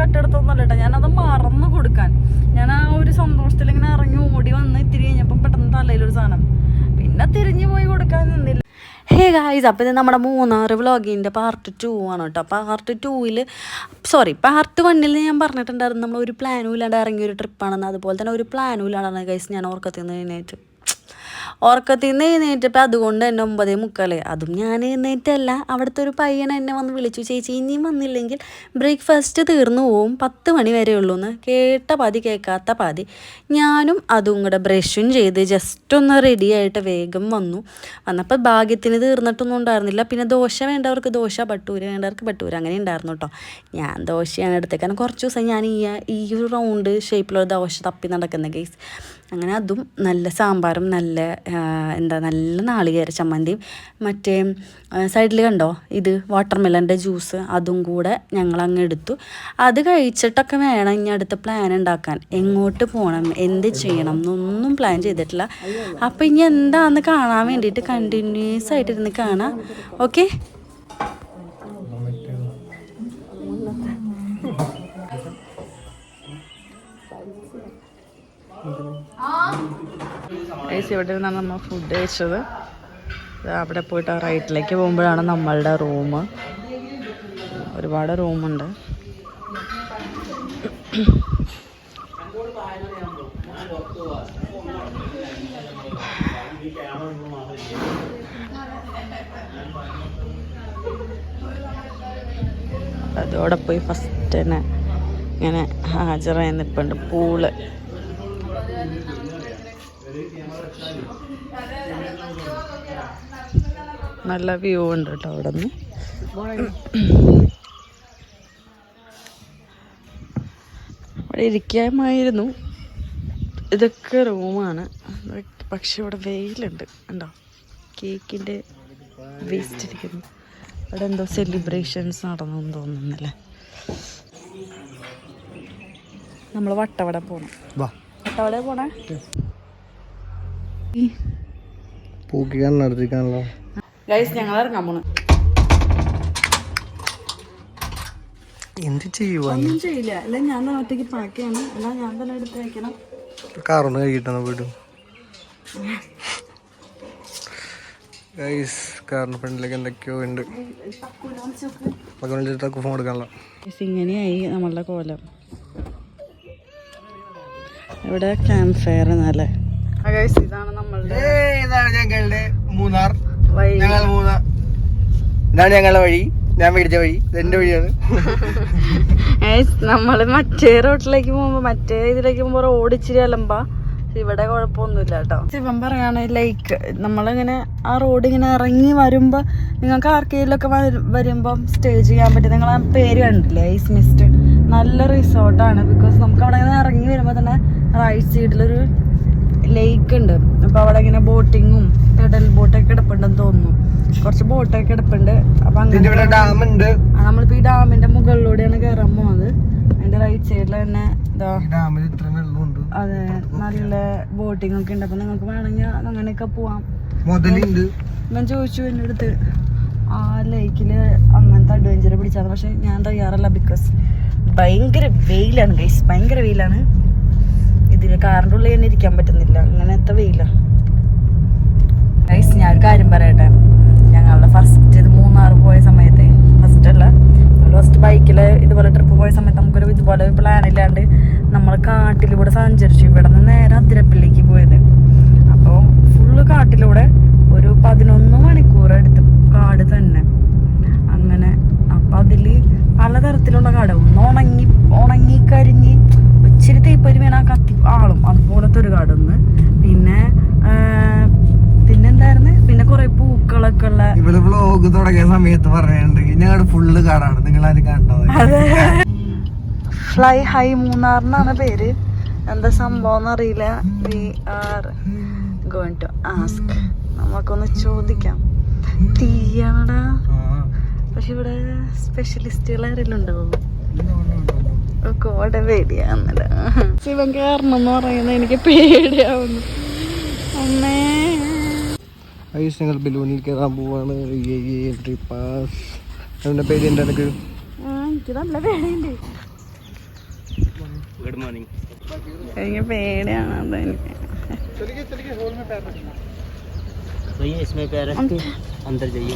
കട്ടെടുത്തൊന്നുമല്ല കേട്ടോ. ഞാനത് മറന്നു കൊടുക്കാൻ. ഞാൻ ആ ഒരു സന്തോഷത്തിൽ ഇങ്ങനെ ഇറങ്ങി ഓടി വന്ന് ഇത്തിരി കഴിഞ്ഞപ്പം പെട്ടെന്ന് തലയിലൊരു സാധനം. പിന്നെ തിരിഞ്ഞു പോയി കൊടുക്കാൻ നിന്നില്ല. ഹേ ഗായ്സ് അപ്പോൾ ഇത് നമ്മുടെ മൂന്നാറ് വ്ളോഗിന്റെ പാർട്ട് ടു ആണ് കേട്ടോ. പാർട്ട് ടൂവിൽ സോറി പാർട്ട് വണ്ണിൽ ഞാൻ പറഞ്ഞിട്ടുണ്ടായിരുന്നു നമ്മൾ ഒരു പ്ലാനും ഇല്ലാണ്ട് ഇറങ്ങിയ ഒരു ട്രിപ്പാണെന്ന് അതുപോലെ തന്നെ ഒരു പ്ലാനും ഇല്ലാണ്ടാണ് ഗൈസ് ഞാൻ ഓർക്കത്തിൽ നിന്ന് ഉറക്കത്തിൽ നിന്ന് എഴുന്നേറ്റപ്പോൾ അതുകൊണ്ട് തന്നെ ഒമ്പതേ മുക്കാലേ. അതും ഞാൻ എഴുന്നേറ്റല്ല. അവിടുത്തെ ഒരു പയ്യൻ എന്നെ വന്ന് വിളിച്ചു. ചേച്ചി ഇനിയും വന്നില്ലെങ്കിൽ ബ്രേക്ക്ഫാസ്റ്റ് തീർന്നു പോവും. പത്ത് മണി വരെ ഉള്ളൂ എന്ന് കേട്ട പാതി കേൾക്കാത്ത പാതി. ഞാനും അതും കൂടെ ബ്രഷും ചെയ്ത് ജസ്റ്റ് ഒന്ന് റെഡി ആയിട്ട് വേഗം വന്നു. വന്നപ്പോൾ ഭാഗ്യത്തിന് തീർന്നിട്ടൊന്നും ഉണ്ടായിരുന്നില്ല. പിന്നെ ദോശ വേണ്ടവർക്ക് ദോശ പട്ടൂര് വേണ്ടവർക്ക് പട്ടൂര് അങ്ങനെ ഉണ്ടായിരുന്നു കേട്ടോ ഞാൻ ദോശയാണ് എടുത്തത് കാരണം കുറച്ച് ദിവസം ഞാൻ ഈ ഈ ഒരു റൗണ്ട് ഷേപ്പിലുള്ള ദോശ തപ്പി നടക്കുന്ന കേസ് അങ്ങനെ അതും നല്ല സാമ്പാറും നല്ല എന്താ നല്ല നാളികേര ചമ്മന്തിയും. മറ്റേ സൈഡിൽ കണ്ടോ? ഇത് വാട്ടർ മെലന്റെ ജ്യൂസ് അതും കൂടെ ഞങ്ങൾ അങ്ങ് എടുത്തു. അത് കഴിച്ചിട്ടൊക്കെ വേണം ഇനി അടുത്ത പ്ലാൻ ഉണ്ടാക്കാൻ. എങ്ങോട്ട് പോകണം എന്ത് ചെയ്യണം? എന്നൊന്നും പ്ലാൻ ചെയ്തിട്ടില്ല. അപ്പം ഇനി എന്താന്ന് കാണാൻ വേണ്ടിയിട്ട് കണ്ടിന്യൂസ് ആയിട്ടിരുന്ന് കാണാം. ഓക്കെ ഇവിടെ നിന്നാണ് നമ്മൾ ഫുഡ് കഴിച്ചത്. അവിടെ പോയിട്ട് ആ റൈറ്റിലേക്ക് പോകുമ്പോഴാണ് നമ്മളുടെ റൂം ഒരുപാട് റൂമുണ്ട് അതോടെ പോയി ഫസ്റ്റ് തന്നെ ഇങ്ങനെ ഹാജറായി നിൽപ്പുണ്ട് പൂൾ. നല്ല വ്യൂ ഉണ്ട് കേട്ടോ അവിടെ നിന്ന് അവിടെ ഇരിക്കാമായിരുന്നു. ഇതൊക്കെ റൂമാണ്. പക്ഷെ ഇവിടെ വെയിലുണ്ട്. ഉണ്ടോ കേക്കിന്റെ വേസ്റ്റ് ഇരിക്കുന്നു. അവിടെ എന്തോ സെലിബ്രേഷൻസ് നടന്നു തോന്നുന്നല്ലേ? നമ്മൾ വട്ടവട പോണം. വട്ടവട പോണേ? ഗൈസ് ഞങ്ങൾ ഇറങ്ങാൻ പോണു. എന്ത് ചെയ്യുവാ ഒന്നും ചെയ്യില്ല. അല്ല ഞാൻ തന്നെ ഒറ്റയ്ക്ക് പാക്കിയാണ് അല്ല ഞാൻ തന്നെ എടുത്ത് വയ്ക്കണം കാറൊന്ന് കഴിക്കിട്ടെന്ന് വീടും. ഗൈസ് കാറിന് ഫ്രണ്ടിലേക്ക് എന്തൊക്കെയോ ഉണ്ട്. പകലിട്ടൊക്കെ ഫോൺ എടുക്കാനുള്ള. ഇങ്ങനെയായി നമ്മളുടെ കോലം. ഇവിടെ ക്യാമ്പ് ഫയർ എന്നല്ലേ ഇതാണ് നമ്മളുടെ ഇതാണ് ഞങ്ങളുടെ മൂന്നാർ. ഞങ്ങൾ മൂന്നാർ. ഇതാണ് ഞങ്ങളുടെ വഴി. ഞാൻ മേടിച്ച വഴി. എന്റെ വഴിയാണ്. നമ്മൾ മറ്റേ റോഡിലേക്ക് പോകുമ്പോ മറ്റേ ഇതിലേക്ക് പോകുമ്പോ റോഡ് ഇച്ചിരി അലമ്പാ. ഇവിടെ കുഴപ്പമൊന്നുമില്ല കേട്ടോ. ശിവൻ പറയാണ് ലൈക്ക് നമ്മളിങ്ങനെ ആ റോഡ് ഇങ്ങനെ ഇറങ്ങി വരുമ്പോ നിങ്ങൾക്ക് ആർക്കെങ്കിലൊക്കെ വരുമ്പം സ്റ്റേ ചെയ്യാൻ പറ്റും. നിങ്ങൾ ആ പേര് കണ്ടില്ലേ ഐസ് മിസ്റ്റ്. നല്ല റിസോർട്ടാണ്. ബിക്കോസ് നമുക്ക് അവിടെ ഇങ്ങനെ ഇറങ്ങി വരുമ്പോൾ തന്നെ റൈറ്റ് സൈഡിലൊരു ലേക്ക് ഉണ്ട്. അപ്പൊ അവിടെ ഇങ്ങനെ ബോട്ടിങ്ങും പെഡൽ ബോട്ടൊക്കെ കിടപ്പുണ്ടെന്ന് തോന്നുന്നു. കുറച്ച് ബോട്ടൊക്കെ കിടപ്പുണ്ട് അപ്പൊ അങ്ങനെ ഇതിന്റെ ഇവിടെ ഡാം ഉണ്ട്. ആ, നമ്മളിപ്പോ ഈ ഡാമിന്റെ മുകളിലൂടെയാണ് കയറാൻ പോകുന്നത് അതിന്റെ റൈറ്റ് സൈഡിൽ തന്നെ ഇതാ അതെ നല്ല ബോട്ടിംഗ് ഒക്കെ ഉണ്ട്. അപ്പൊ നിങ്ങൾക്ക് വേണമെങ്കിൽ അങ്ങനെയൊക്കെ പോവാം. ഞാൻ ചോദിച്ചു എന്റെ അടുത്ത് ആ ലേക്കിൽ അങ്ങനത്തെ അഡ്വഞ്ചർ പിടിച്ചാണ് പക്ഷെ ഞാൻ തയ്യാറല്ല ബിക്കോസ് ഭയങ്കര വെയിലാണ് ഗൈസ് ഭയങ്കര വെയിലാണ്. ഇതിൽ കാറിന്റെ ഉള്ളിൽ തന്നെ ഇരിക്കാൻ പറ്റുന്നില്ല. അങ്ങനത്തെ വെയിലാണ് ഗൈസ് ഞാൻ ഒരു കാര്യം പറയട്ടെ. ഞങ്ങളുടെ ഫസ്റ്റ് ഇത് മൂന്നാർ പോയ സമയത്തെ ഫസ്റ്റ് അല്ല ഫസ്റ്റ് ബൈക്കിൽ ഇതുപോലെ ട്രിപ്പ് പോയ സമയത്ത് നമുക്കൊരു ഇതുപോലെ പ്ലാൻ ഇല്ലാണ്ട് നമ്മൾ കാട്ടിലൂടെ സഞ്ചരിച്ചു. ഇവിടെ നിന്ന് നേരെ അതിരപ്പിലേക്ക് പോയത്. അപ്പോൾ ഫുള്ള് കാട്ടിലൂടെ ഒരു പതിനൊന്ന് മണിക്കൂർ എടുത്ത് കാട് തന്നെ അങ്ങനെ അപ്പം അതിൽ പലതരത്തിലുള്ള കാട് ഒന്ന് ഉണങ്ങി ഉണങ്ങി കരിഞ്ഞ് ഇച്ചിരി തേപ്പരി വീണ കത്തി ആളും അതുപോലത്തെ ഒരു കാടൊന്ന് പിന്നെ ആ, പിന്നെന്തായിരുന്നു പിന്നെ കുറെ പൂക്കളൊക്കെ ഉള്ള ഇവൾ വ്ലോഗ് തുടങ്ങിയ സമയത്ത് പറയാനുണ്ട് ഞങ്ങളുടെ ഫുള്ള് കാടാണ്. നിങ്ങൾ ആരും കണ്ടത് ഫ്ലൈ ഹൈ മൂന്നാറിനാണ് പേര്. എന്താ സംഭവം അറിയില്ല we are going to ask നമുക്കൊന്ന് ചോദിക്കാം. തീയാണടാ. പക്ഷെ ഇവിടെ സ്പെഷ്യലിസ്റ്റുകൾ ആരെങ്കിലും ഉണ്ടാവും കോടെ ശിവൻ കാരണം എന്ന് പറയുന്നത് എനിക്ക് പേടിയാവുന്നു. അമ്മേ. ഐസ് ഞങ്ങൾ ബലൂണിൽ കയറാൻ പോവാണ് എൻട്രി പാസ് അതിന്റെ പേര് എന്താ എനിക്ക് ആ, എനിക്ക് നല്ല പേടിയുണ്ട് गुड मॉर्निंग എനിക്ക് പേടിയാണ് അത് എനിക്ക് भैया इसमें पैर रख के अंदर जाइए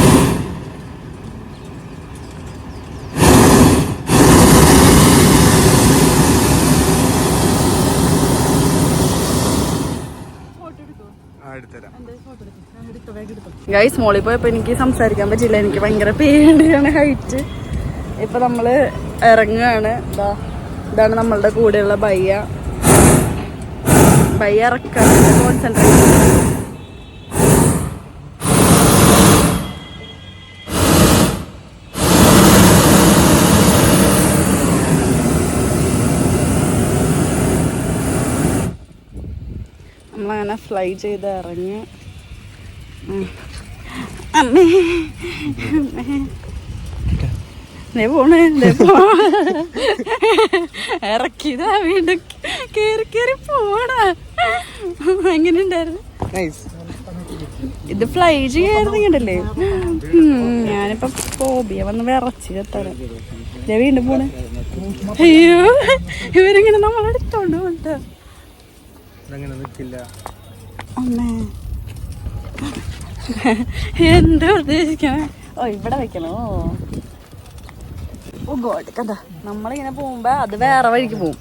ഗൈസ് മോളിൽ പോയപ്പോൾ എനിക്ക് സംസാരിക്കാൻ പറ്റില്ല എനിക്ക് ഭയങ്കര പേടിയാണ് ഹൈറ്റ്. ഇപ്പം നമ്മൾ ഇറങ്ങുകയാണ്. ഇതാ ഇതാണ് നമ്മളുടെ കൂടെയുള്ള ബയ്യ. ബയ്യ ഇറക്കാൻ കോൺസെൻട്രേറ്റ് നമ്മളങ്ങനെ ഫ്ലൈ ചെയ്ത് ഇറങ്ങി. അമ്മേ. നേ പോണ് ഇറക്കിയതാ വീണ്ടും. കേറി കേറി പോടാ എങ്ങനെ ഉണ്ടായിരുന്നു? ഇത് ഫ്ലൈ ചെയ്യായിരുന്നെങ്കിലല്ലേ ഞാനിപ്പോ ഫോബിയ വന്ന് വിറച്ച് കത്താറ് ദേ വീണ്ടും പോണേ. അയ്യോ ഇവരിങ്ങനെ നമ്മളെടുത്തോണ്ട് പോട്ടെ അമ്മേ. എന്ത് ഉദ്ദേശിക്കണം? ഓ ഇവിടെ വെക്കണോ? ഓ ഗോഡ് കണ്ട? നമ്മളിങ്ങനെ പോകുമ്പോൾ അത് വേറെ വഴിക്ക് പോവും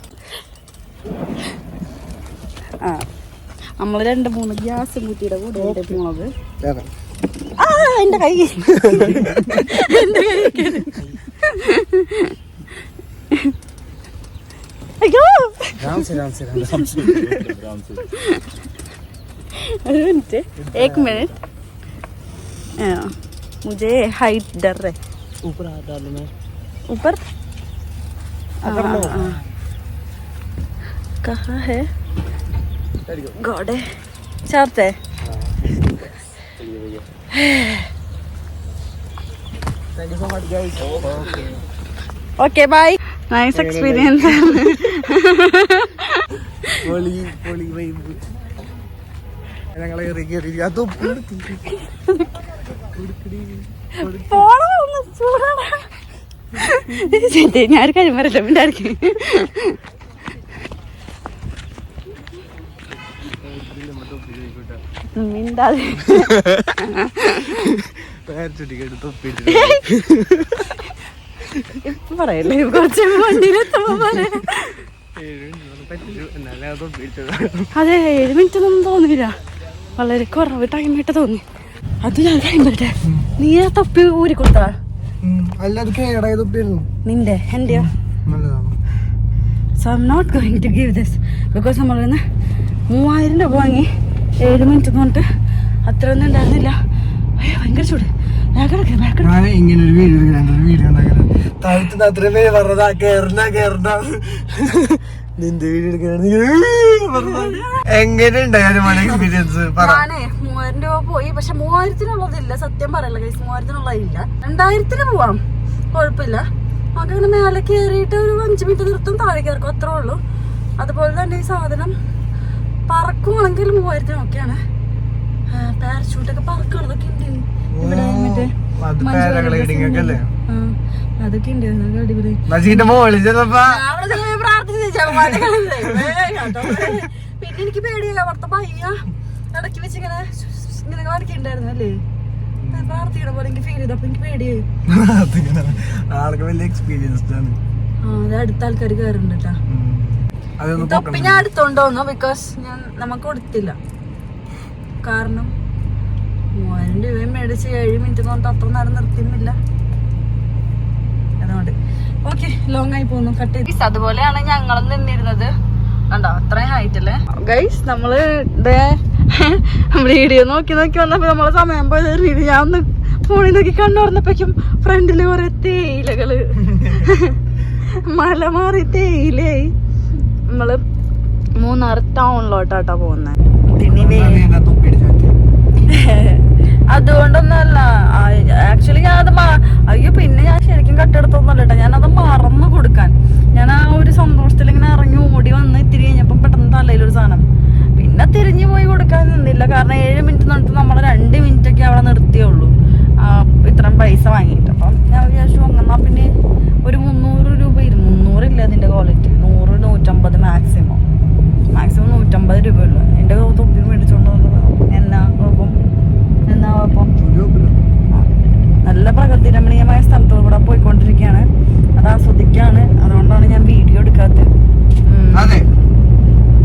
ആ നമ്മൾ രണ്ട് മൂന്ന് ഗ്യാസ് കൂട്ടിയുടെ കൂടെ പോണത് ആ എന്റെ കൈ. എന്റെ കൈ അയ്യോ. ഒരു മിനിറ്റ്. ഏക് മിനിറ്റ് मुझे हाइट डर है ऊपर हाथ डालो मैं ऊपर हाँ, हाँ। कहाँ है गॉड है चाहते चलिए भैया थैंक यू सो मच ഞങ്ങളെ അതും ഞാൻ ഒരു കാര്യം പറയട്ടെ മിണ്ടായിരിക്കും മിണ്ടാതെ. പേരച്ചെടിക്കടുത്ത് തൊപ്പിട്ട് ഇപ്പൊ പറയല്ലേ കുറച്ച് വണ്ടിയിലെത്തുമ്പോ പറയാം അത് ഏഴ് മിനിറ്റ് ഒന്നും തോന്നിയില്ല വളരെ കുറവ് ടൈമായിട്ട് തോന്നി. അത് ഞാൻ ടൈം വരട്ടെ നീ ആ തൊപ്പി ഊരി കൊടുത്താ നിന്റെ എന്റെയോ? So I'm not going to give this because നമ്മൾ ഇന്ന് മൂവായിരം രൂപ വാങ്ങി ഏഴ് മിനിറ്റ് പറഞ്ഞിട്ട് അത്ര ഒന്നും ഉണ്ടായിരുന്നില്ല. അയ്യോ ഭയങ്കര ചൂട്. ഇങ്ങനെ ഒരു വീഡിയോ വീഡിയോ ഉണ്ടാക്കണം താഴത്ത് അത്ര പേര് പറഞ്ഞതാ കേറുന്ന കേറണ നിന്റെ എങ്ങനെ ഉണ്ടായാലും എക്സ്പീരിയൻസ് ഞാനേ മൂവായിരം രൂപ പോയി. പക്ഷെ മൂവായിരത്തിനുള്ളതില്ല. സത്യം പറയല്ല കൈസ് മൂവായിരത്തിനുള്ളതില്ല. രണ്ടായിരത്തിന് പോവാം. കുഴപ്പമില്ല. നമുക്ക് അങ്ങനെ മേലെ കയറിയിട്ട് ഒരു അഞ്ച് മിനിറ്റ് നിർത്തും താഴെ കയറക്കും. അത്രേ ഉള്ളൂ. അതുപോലെ തന്നെ ഈ സാധനം പറക്കുവാണെങ്കിൽ മൂവായിരത്തിനൊക്കെയാണ് ഒക്കെയാണ്. പാരച്ചൂട്ടൊക്കെ പറക്കണതൊക്കെ ഉണ്ട് ഇവിടെ മറ്റേ അതൊക്കെ ഉണ്ട്. അതൊക്കെ അടിപൊളി. പിന്നെ എനിക്ക് പേടിയില്ല അവിടുത്തെ പയ്യ. ഇടയ്ക്ക് വെച്ച് ഇങ്ങനെ ഇങ്ങനെ കാണിക്കണ്ടായിരുന്നു അല്ലേ? പ്രാർത്ഥിക്കണ പോലെ എനിക്ക് ഫീൽ ചെയ്തു. അപ്പൊ എനിക്ക് പേടിയായി. ആൾക്ക് വലിയ എക്സ്പീരിയൻസ്ഡ് ആണ് ആ അത് അടുത്ത ആൾക്കാർ കയറുന്നുണ്ട് തൊപ്പി ഞാൻ എടുത്തോണ്ട് വന്നു ബിക്കോസ് ഞാൻ നമുക്ക് കൊടുത്തില്ല. കാരണം മൂവായിരം രൂപയും മേടിച്ച് ഏഴ് മിനിറ്റ് കൊണ്ട് അത്ര നേരം നിർത്തിയുമില്ല അതുകൊണ്ട്. ഓക്കെ ലോങ് ആയി പോകുന്നു കട്ട് ചെയ്ത്. അതുപോലെയാണ് ഞങ്ങൾ നിന്നിരുന്നത്. കണ്ടോ? അത്രയും ഹൈറ്റ് അല്ലേ ഗൈസ് നമ്മൾ വീഡിയോ നോക്കി നോക്കി വന്നപ്പോ നമ്മളെ സമയം പോയത് ഞാൻ ഒന്ന് ഫോണിൽ നോക്കി കണ്ണു തുറന്നപ്പോഴേക്കും ഫ്രണ്ടിൽ കുറെ തേയിലകൾ. മല മാറി തേയിലായി നമ്മൾ മൂന്നാർ ടൗണിലോട്ടാട്ടാ പോകുന്നത് പിന്നെ അതുകൊണ്ടൊന്നല്ല. ആക്ച്വലി ഞാൻ അത് അയ്യോ പിന്നെ ഞാൻ ശരിക്കും കട്ടെടുത്തൊന്നുമല്ല കേട്ടോ ഞാനത് മറന്നു കൊടുക്കാൻ. ഞാൻ ആ ഒരു സന്തോഷത്തിൽ ഇങ്ങനെ ഇറങ്ങി ഓടി വന്ന് ഇത്തിരി കഴിഞ്ഞപ്പം പെട്ടെന്ന് തലയിലൊരു സാധനം. പിന്നെ തിരിഞ്ഞു പോയി കൊടുക്കാൻ നിന്നില്ല. കാരണം ഏഴ് മിനിറ്റ് നിന്നിട്ട് നമ്മൾ രണ്ട് മിനിറ്റ് ഒക്കെ അവിടെ നിർത്തിയുള്ളൂ ഇത്രയും പൈസ വാങ്ങിയിട്ട്. അപ്പം ഞാൻ വിചാരിച്ചു അങ്ങനെ പിന്നെ ഒരു മുന്നൂറ് രൂപ ഇരു മുന്നൂറില്ല അതിന്റെ ക്വാളിറ്റി നൂറ് നൂറ്റമ്പത് മാക്സിമം മാക്സിമം നൂറ്റമ്പത് രൂപയുള്ളൂ എന്റെ തൊപ്പി മേടിച്ചോണ്ട് വന്നത്. എന്നാ കുഴപ്പം? ആ. നല്ല പ്രകൃതി രമണീയമായ സ്ഥലത്തൂടെ പോയിക്കൊണ്ടിരിക്കുകയാണ്. അത് ആസ്വദിക്കാണ് അതുകൊണ്ടാണ് ഞാൻ വീഡിയോ എടുക്കാത്തത്. നമ്മൾ അതെ.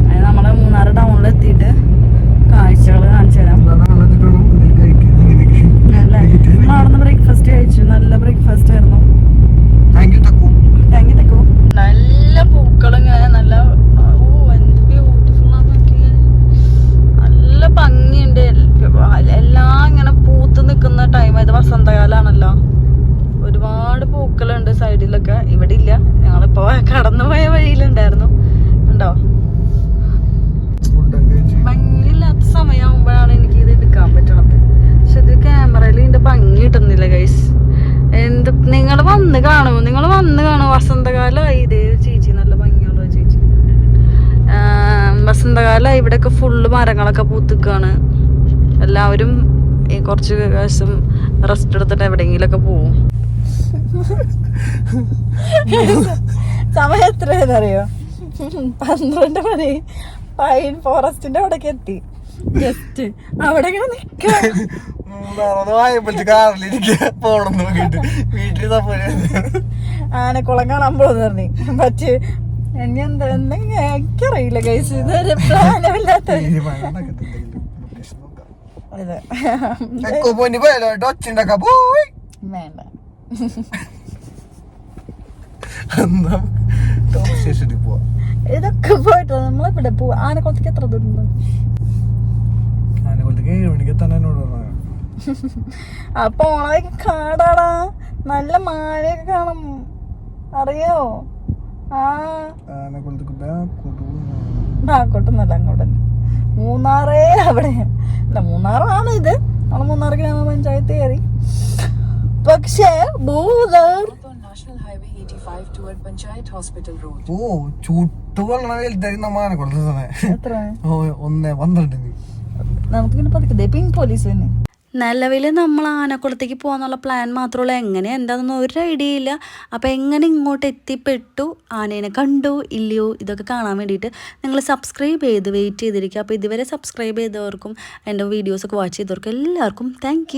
അത് നമ്മളെ മൂന്നാറ് ടൗണിൽ എത്തിയിട്ട് കാഴ്ചകൾ കാണിച്ചു തരാം. നല്ല നമ്മളവിടുന്ന് ബ്രേക്ക്ഫാസ്റ്റ് കഴിച്ചു. നല്ല ബ്രേക്ക്ഫാസ്റ്റ് ആയിരുന്നു. താങ്ക് യു തക്കു നല്ല പൂക്കളും ഇങ്ങനെ നല്ല ഓ എന്ത് ബ്യൂട്ടിഫുൾ നല്ല ഭംഗിയുണ്ട്. എല്ലാം ഇങ്ങനെ പൂത്ത് നിൽക്കുന്ന ടൈം ഇത് വസന്തകാലാണല്ലോ. ഒരുപാട് പൂക്കളുണ്ട് സൈഡിലൊക്കെ. ഇവിടെ ഇല്ല. ഞങ്ങളിപ്പോ കടന്നു പോയ വഴിയിലുണ്ടായിരുന്നു. ഉണ്ടോ? ഭംഗിയില്ലാത്ത സമയമാകുമ്പോഴാണ് എനിക്ക് ഇത് എടുക്കാൻ പറ്റണത്. പക്ഷെ ഇത് ക്യാമറയിൽ ഇതിന്റെ ഭംഗി കിട്ടുന്നില്ല ഗൈസ് എന്ത് നിങ്ങൾ വന്ന് കാണുമോ നിങ്ങൾ വന്ന് കാണുമോ വസന്തകാലമായി ഇതേ. ചേച്ചി നല്ല ഭംഗിയുള്ള ചേച്ചി. വസന്തകാലമായി ഇവിടെയൊക്കെ ഫുള്ള് മരങ്ങളൊക്കെ പൂത്തുക്കാണ് എല്ലാവരും ഈ കുറച്ച് ദിവസം റെസ്റ്റ് എടുത്തിട്ട് എവിടെയെങ്കിലൊക്കെ പോവും. സമയം എത്രയെന്നറിയോ പന്ത്രണ്ട് മണി. പൈൻ ഫോറസ്റ്റിന്റെ അവിടേക്ക് എത്തി. ജസ്റ്റ് അവിടെ ഇങ്ങനെ ആനക്കുളം കാണാൻ പോകുന്നു പറഞ്ഞു. പക്ഷേ ഇനി എന്താ? എന്തെങ്കിലും എനിക്കറിയില്ല കൈസ് ഇതൊരു പ്ലാനമില്ലാത്ത പോയി. വേണ്ട. സ്റ്റേഷനിൽ പോവാ. ഇതൊക്കെ പോയിട്ട്. നമ്മളിവിടെ പോവാ. ആനക്കുളത്തേക്ക് എത്ര ദൂരം ഉണ്ട് ആനക്കൊല്ലത്തേക്ക് ഏഴ് മണിക്ക് എത്താൻ എന്നോട് പറഞ്ഞു ആ പോണതൊക്കെ കാടാടാ. നല്ല മാനയൊക്കെ കാണും. അറിയോ? ആ. ആനക്കുളത്തേക്ക് ബാക്കോട്ട് ബാക്കോട്ടൊന്നല്ല അങ്ങോട്ട് മൂന്നാറേ അവിടെ. അല്ല മൂന്നാറാണ് ഇത്. നമ്മൾ മൂന്നാർ ഗ്രാമപഞ്ചായത്ത് കയറി. പക്ഷേ ഭൂതർ National Highway 85 toward Panchayat Hospital Road. ഓ ചുട്ടു കൊള്ളണ വലുതായി നമ്മ എത്ര ഓ ഒന്നേ പന്ത്രണ്ടിന് നമുക്കിങ്ങനെ പതുക്കെ പിങ്ക് പോലീസ് തന്നെ നിലവിൽ നമ്മൾ ആനക്കുളത്തേക്ക് പോകാന്നുള്ള പ്ലാൻ മാത്രമുള്ള എങ്ങനെ? എന്താണെന്നൊന്നും ഒരു ഐഡിയ ഇല്ല. അപ്പോൾ എങ്ങനെ ഇങ്ങോട്ട് എത്തിപ്പെട്ടു? ആനേനെ കണ്ടു? ഇല്ലയോ? ഇതൊക്കെ കാണാൻ വേണ്ടിയിട്ട് നിങ്ങൾ സബ്സ്ക്രൈബ് ചെയ്ത് വെയിറ്റ് ചെയ്തിരിക്കുക. അപ്പോൾ ഇതുവരെ സബ്സ്ക്രൈബ് ചെയ്തവർക്കും എന്റെ വീഡിയോസൊക്കെ വാച്ച് ചെയ്തവർക്കും എല്ലാവർക്കും താങ്ക്